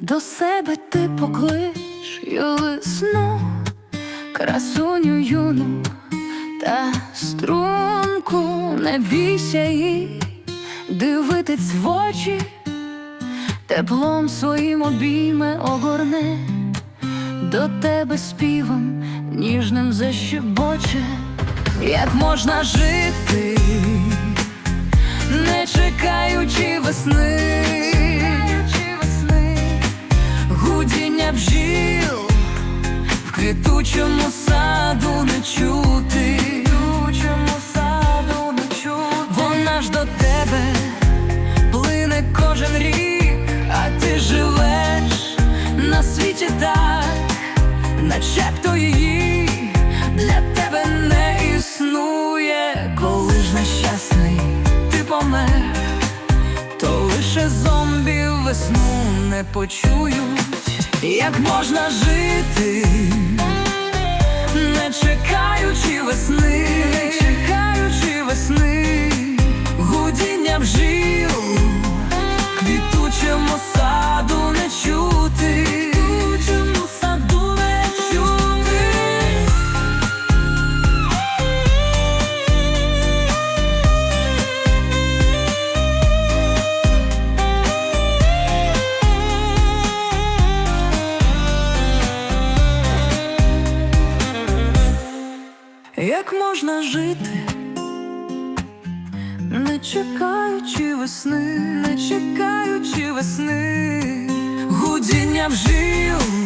До себе ти й весну, красуню юну та струнку, не бійся їй, дивитись в очі, теплом своїм обійме огорне, до тебе співом ніжним защебоче, як можна жити, не чекаючи весни, квітучому саду не чути, саду не чути. Вона ж до тебе плине кожен рік, а ти живеш на світі так, начебто її для тебе не існує, коли ж нещасний ти помер, то лише зомбі весну не почують, як можна жити, Як можна жити, не чекаючи весни, не чекаючи весни, гудіння бджіл, в квітучому